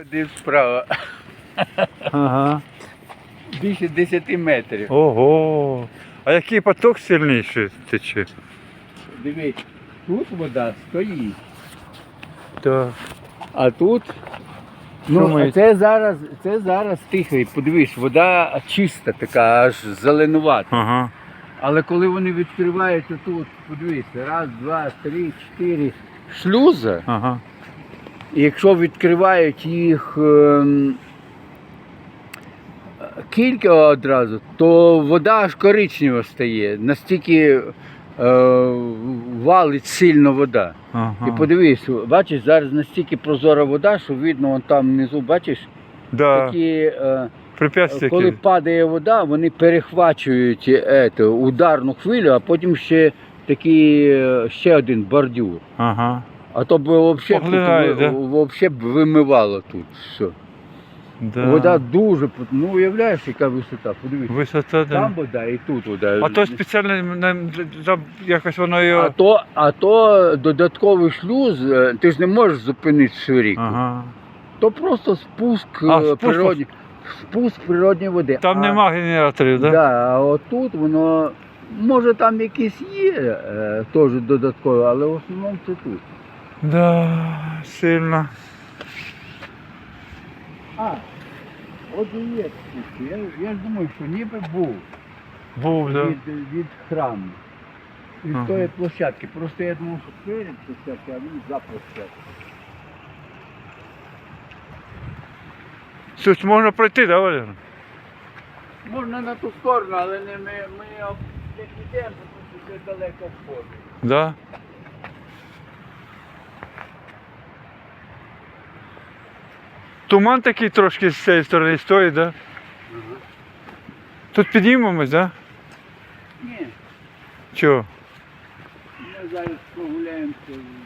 Один вправо. Ага. Більше 10 метрів. Ого. А який поток сильніший тече? Дивись, тут вода стоїть, Так. а тут. Ну, а це зараз, це зараз тихий. Подивись, вода чиста така, аж зеленувата. Ага. Але коли вони відкривають тут, подивись, раз, два, три, чотири шлюзи, Ага. І якщо відкривають їх ем, кілька одразу, то вода аж коричнева стає. Настільки е, валить сильно вода. Ага. І подивись, бачиш, зараз настільки прозора вода, що видно вон там внизу, бачиш, Да. такі, е, Препятствия. коли які. падає вода, вони перехвачують ете, ударну хвилю, а потім ще такий е, ще один бордюр. Ага. А то б взагалі, да? б вимивало тут все. Да. Вода дуже, ну уявляєш, яка висота, подивись. Висота, да. Там вода і тут вода. А то спеціально на- якось воно його. а то, а то додатковий шлюз, е, ти ж не можеш зупинити всю ріку. Ага. То просто спуск, А, е, спуск природні, спуск природної води. Там а, нема генераторів, Да? так? а отут воно, може там якісь є е, теж додаткові, але в основному це тут. Да, сильно. А, от і є. Я, я ж думаю, що ніби був Був, да. від, від храму. Від Ага. тої площадки. Просто я думав, що перед площадки, а він за площадку. Тут можна пройти, да, Валера? Можна на ту сторону, але не ми, ми об- не підемо, тому що це далеко входить. Да. Туман такий трошки з цієї сторони стоїть, да? Тут підіймемось, да? Ні, Чого? ми зараз прогуляємося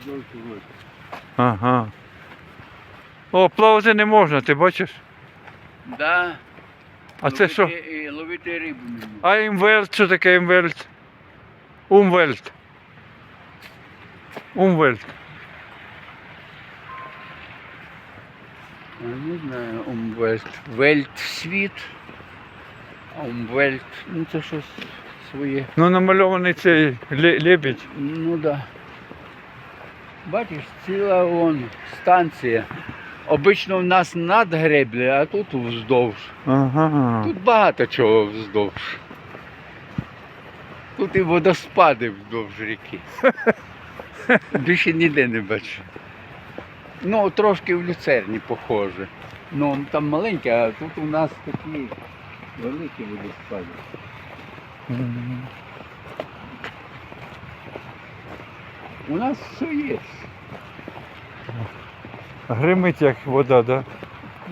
вздовж вулиці. Ага. О, плавати не можна, ти бачиш? Да. А це що? Ловити- і Ловити рибу не можна. А імвельт, що таке імвельт? Умвельт. Умвельт. Не знаю, Умвельт. Вельт світ. Умвельт, ну це щось своє. Ну намальований цей ле- лебідь. Ну да. Бачиш, ціла вон станція. Обично в нас над греблею, а тут вздовж. Ага. Тут багато чого вздовж. Тут і водоспади вздовж ріки. Більше ніде не бачу. Ну, трошки в люцерні похоже. Ну, там маленьке, а тут у нас такі великі водоспади. У нас все є. Гримить як вода, да?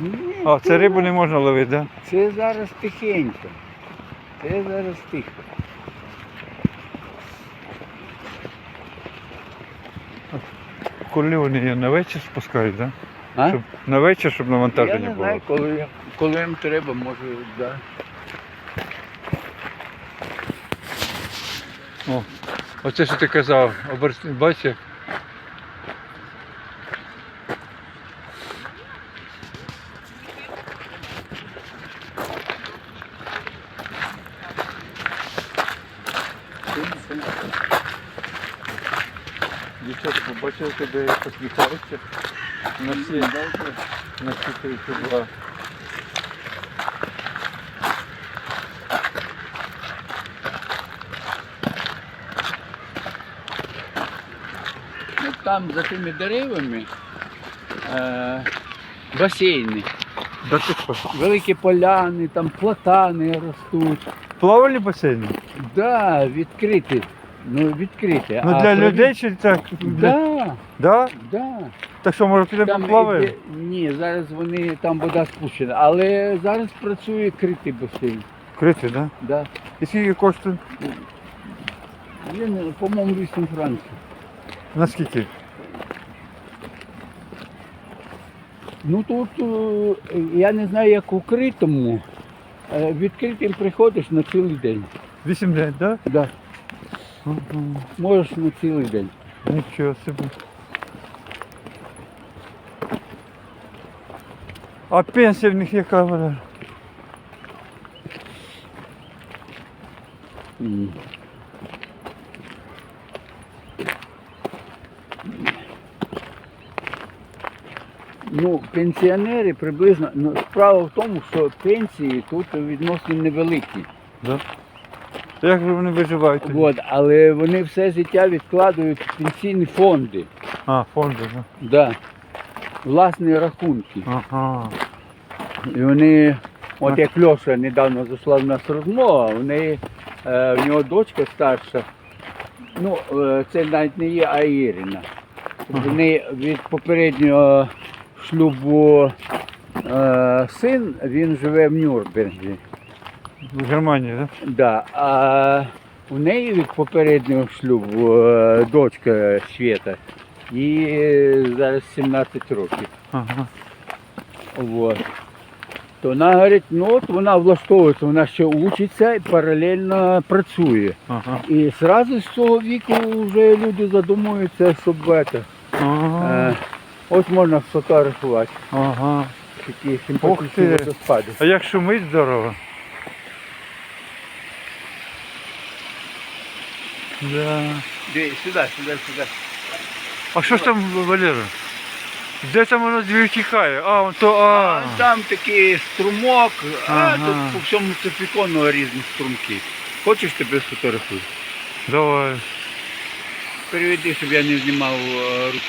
Ні, А, це рибу не можна ловити, да? Це зараз тихенько. Це зараз тихо. Коли вони її на вечір спускають, да? А? Щоб на вечір, щоб Я навантаження не було. знаю, коли, коли їм треба, може, да. О, оце що ти казав, обер- бачиш? як? Побачили тебе посміхаються на всі, на всі три два. Ну, там за тими деревами е, басейни. Да ти що? Великі поляни, там платани ростуть. Плавальні басейни? Да, відкриті. Ну, відкриті. Ну А для прові- людей чи так? Для... Да, Да? да. Так що може підемо поплаваємо? Ні, зараз вони там вода спущена. Але зараз працює критий басейн. Крити, да? Да. І скільки коштує? Він, по-моєму, 8 франків. Наскільки? Ну тут е, я не знаю, як у критому. Е, Відкритим приходиш на цілий день. Вісім день, да? Да. Мгм. Можеш на цілий день. Нічого собі. А пенсія в них яка? М. Ну, пенсіонери приблизно. Ну, справа в тому, що пенсії тут відносно невеликі. Да? Як же вони виживають тоді? От, але вони все життя відкладають в пенсійні фонди. А, фонди, да. Да. Власні рахунки. Ага. І вони, от як Льоша недавно зайшла в нас розмова, в неї, е, в нього дочка старша, ну, е, це навіть не є, а Ірина. В неї від попереднього шлюбу е, син, він живе в Нюрнберзі. В Германії, так? Да. А у неї від попереднього шлюбу е, дочка Свєта, їй зараз 17 років. Ага. Вот. То вона говорить, ну от вона влаштовується, вона ще учиться і паралельно працює. Ага. І одразу з цього віку вже люди задумуються, щоб это, Ага. е, ось можна сфотографувати Ага. такі симпатичні водоспади. А як шумить здорово. Да. Де, сюда, сюда, сюда. А що ж там, Валера? Де там воно дві тікає? А, он то, а. А там такий струмок, а Ага. тут по всьому цифікону різні струмки. Хочеш тебе сфотографую? Давай. Переведи, щоб я не знімав е, руку